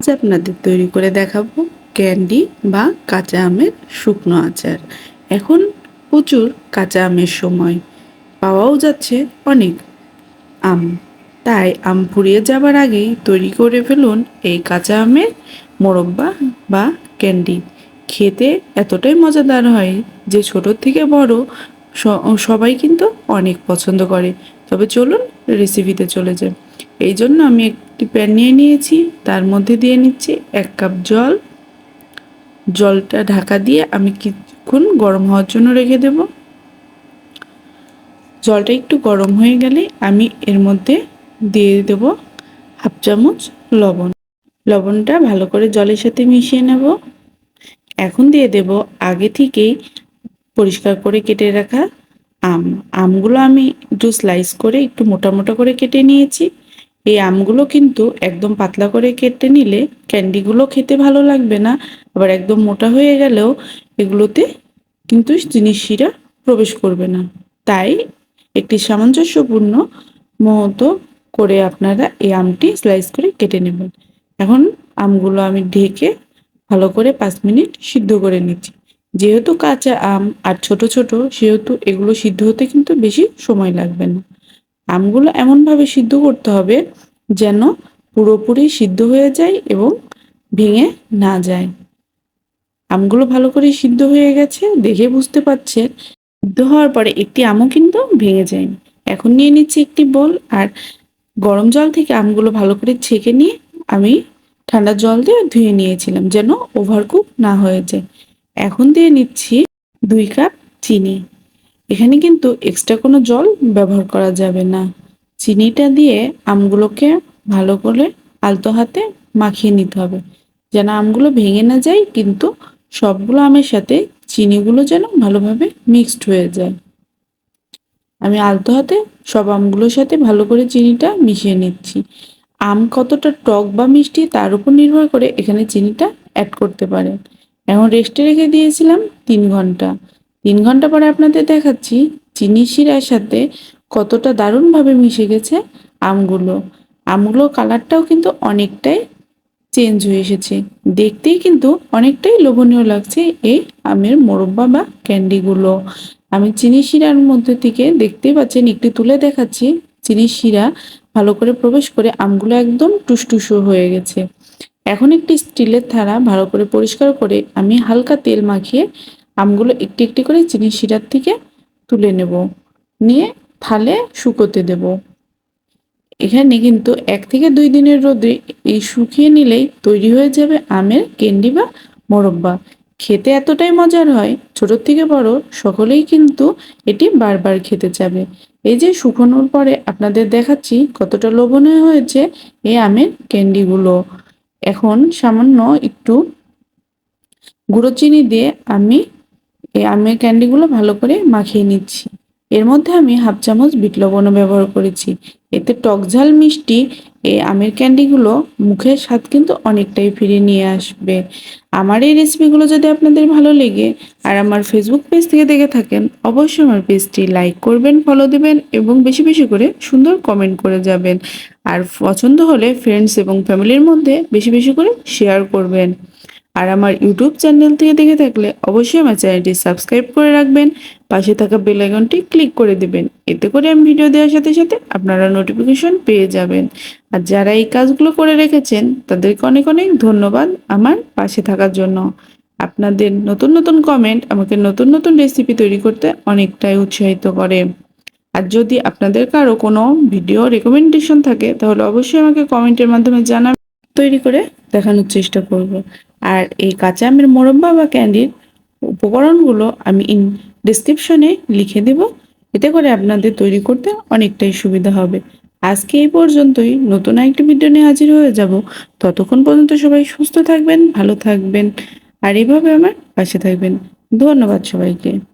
আজ আপনাদের তৈরি করে দেখাবো। ক্যান্ডি বা কাঁচা আমের শুকনো আচার। এখন প্রচুর কাঁচা আমের সময়। পাওয়াও যাচ্ছে অনেক আম। তাই আম ফুরিয়ে যাবার আগেই তৈরি করে ফেলুন এই কাঁচা আমের মোরব্বা বা ক্যান্ডি। খেতে এতটাই মজাদার হয় যে ছোটোর থেকে বড় সবাই কিন্তু অনেক পছন্দ করে। তবে চলুন রেসিপিতে চলে যাই। এই জন্য আমি একটি প্যান নিয়ে নিয়েছি। তার মধ্যে দিয়ে নিচ্ছি এক কাপ জল। জলটা ঢাকা দিয়ে আমি কিছুক্ষণ গরম হওয়ার জন্য রেখে দেব। জলটা একটু গরম হয়ে গেলে আমি এর মধ্যে দিয়ে দেব হাফ চামচ লবণ। লবণটা ভালো করে জলের সাথে মিশিয়ে নেব। এখন দিয়ে দেব আগে থেকেই পরিষ্কার করে কেটে রাখা আম। আমগুলো আমি একটু স্লাইস করে একটু মোটা মোটা করে কেটে নিয়েছি। এই আমগুলো কিন্তু একদম পাতলা করে কেটে নিলে ক্যান্ডিগুলো খেতে ভালো লাগবে না। আবার একদম মোটা হয়ে গেলেও এগুলোতে কিন্তু জিনিস শিরা প্রবেশ করবে না। তাই একটি সামঞ্জস্যপূর্ণ মতো করে আপনারা এই আমটি স্লাইস করে কেটে নেবেন। এখন আমগুলো আমি ঢেকে ভালো করে পাঁচ মিনিট সিদ্ধ করে নিচ্ছি। যেহেতু কাঁচা আম আর ছোট ছোট, সেহেতু এগুলো সিদ্ধ হতে কিন্তু বেশি সময় লাগবে না। আমগুলো এমনভাবে সিদ্ধ করতে হবে যেন পুরোপুরি সিদ্ধ হয়ে যায় এবং ভেঙে না যায়। আমগুলো ভালো করে সিদ্ধ হয়ে গেছে, দেখে বুঝতে পারছেন। সিদ্ধ হওয়ার পরে একটি আমও কিন্তু ভেঙে যায়নি। এখন নিয়ে নিচ্ছি একটি বল আর গরম জল থেকে আমগুলো ভালো করে ছেঁকে নিয়ে আমি ঠান্ডা জল দিয়ে ধুয়ে নিয়েছিলাম যেন ওভারকুক না হয়ে যায়। এখন দিয়ে নিচ্ছি দুই কাপ চিনি। এখানে কিন্তু এক্সট্রা কোনো জল ব্যবহার করা যাবে না। চিনিটা দিয়ে আমগুলোকে ভালো করে আলতো হাতে মাখিয়ে নিতে হবে। যেন আমগুলো ভেঙে না যায়, কিন্তু সবগুলো আমের সাথে চিনিগুলো যেন ভালোভাবে মিক্সড হয়ে যায়। আমি আলতো হাতে সব আমগুলোর সাথে ভালো করে চিনিটা মিশিয়ে নিচ্ছি। আম কতটা টক বা মিষ্টি তার উপর নির্ভর করে এখানে চিনিটা অ্যাড করতে পারেন এখন রেস্টে রেখে দিয়েছিলাম তিন ঘণ্টা। তিন ঘণ্টা পরে আপনাদের দেখাচ্ছি চিনি শিরার সাথে কতটা দারুণভাবে মিশে গেছে আমগুলো। আমগুলো কালারটাও কিন্তু অনেকটাই চেঞ্জ হয়ে এসেছে। দেখতেই কিন্তু অনেকটাই লোভনীয় লাগছে এই আমের মোরব্বা বা ক্যান্ডিগুলো। আমি চিনি শিরার মধ্যে থেকে দেখতেই পাচ্ছেন, একটু তুলে দেখাচ্ছি। চিনি শিরা ভালো করে প্রবেশ করে আমগুলো একদম টুসটুসো হয়ে গেছে। এখন একটি স্টিলের থালা ভালো করে পরিষ্কার করে আমি হালকা তেল মাখিয়ে আমগুলো একটি একটি করে চিনি শিরার থেকে তুলে নেব। নিয়ে থালে শুকোতে দেব। এখানে কিন্তু এক থেকে দুই দিনের রোদে এই শুকিয়ে নিলেই তৈরি হয়ে যাবে আমের ক্যান্ডি বা মোরব্বা। খেতে এতটাই মজার হয়, ছোট থেকে বড় সকলেই কিন্তু এটি বারবার খেতে চাবে। এই যে শুকোনোর পরে আপনাদের দেখাচ্ছি কতটা লোভনীয় হয়েছে এই আমের ক্যান্ডিগুলো এখন সামান্য একটু গুঁড়ো চিনি দিয়ে আমি এই আমের ক্যান্ডিগুলো ভালো করে মাখিয়ে নিচ্ছি। এর মধ্যে আমি হাফ চামচ বিট লবণও ব্যবহার করেছি। এতে টক ঝাল মিষ্টি এই আমের ক্যান্ডিগুলো মুখের স্বাদ কিন্তু অনেকটাই ফিরিয়ে নিয়ে আসবে। আমার এই রেসিপিগুলো যদি আপনাদের ভালো লেগে আর আমার ফেসবুক পেজ থেকে দেখে থাকেন, অবশ্যই আমার পেজটি লাইক করবেন ফলো দেবেন এবং বেশি বেশি করে সুন্দর কমেন্ট করে যাবেন। আর পছন্দ হলে ফ্রেন্ডস এবং ফ্যামিলির মধ্যে বেশি বেশি করে শেয়ার করবেন। আর আমার ইউটিউব চ্যানেল থেকে দেখে থাকলে অবশ্যই আমার চ্যানেলটি সাবস্ক্রাইব করে রাখবেন, পাশে থাকা বেল আইকনটি ক্লিক করে দেবেন। এতে করে আমি ভিডিও দেওয়ার সাথে সাথে আপনারা নোটিফিকেশন পেয়ে যাবেন। আর যারা এই কাজগুলো করে রেখেছেন, তাদেরকে অনেক অনেক ধন্যবাদ আমার পাশে থাকার জন্য। আপনাদের নতুন নতুন কমেন্ট আমাকে নতুন নতুন রেসিপি তৈরি করতে অনেকটাই উৎসাহিত করে। আর যদি আপনাদের কারও কোনো ভিডিও রেকমেন্ডেশন থাকে, তাহলে অবশ্যই আমাকে কমেন্টের মাধ্যমে জানাবেন। তৈরি করে দেখানোর চেষ্টা করব। আর এই কাঁচা আমের মোরব্বা বা ক্যান্ডির উপকরণগুলো আমি ইন ডিসক্রিপশনে লিখে দেব। এতে করে আপনাদের তৈরি করতে অনেকটাই সুবিধা হবে। আজকে এই পর্যন্তই। নতুন একটি ভিডিও নিয়ে হাজির হয়ে যাব। ততক্ষণ পর্যন্ত সবাই সুস্থ থাকবেন, ভালো থাকবেন, আর এইভাবে আমার পাশে থাকবেন। ধন্যবাদ সবাইকে।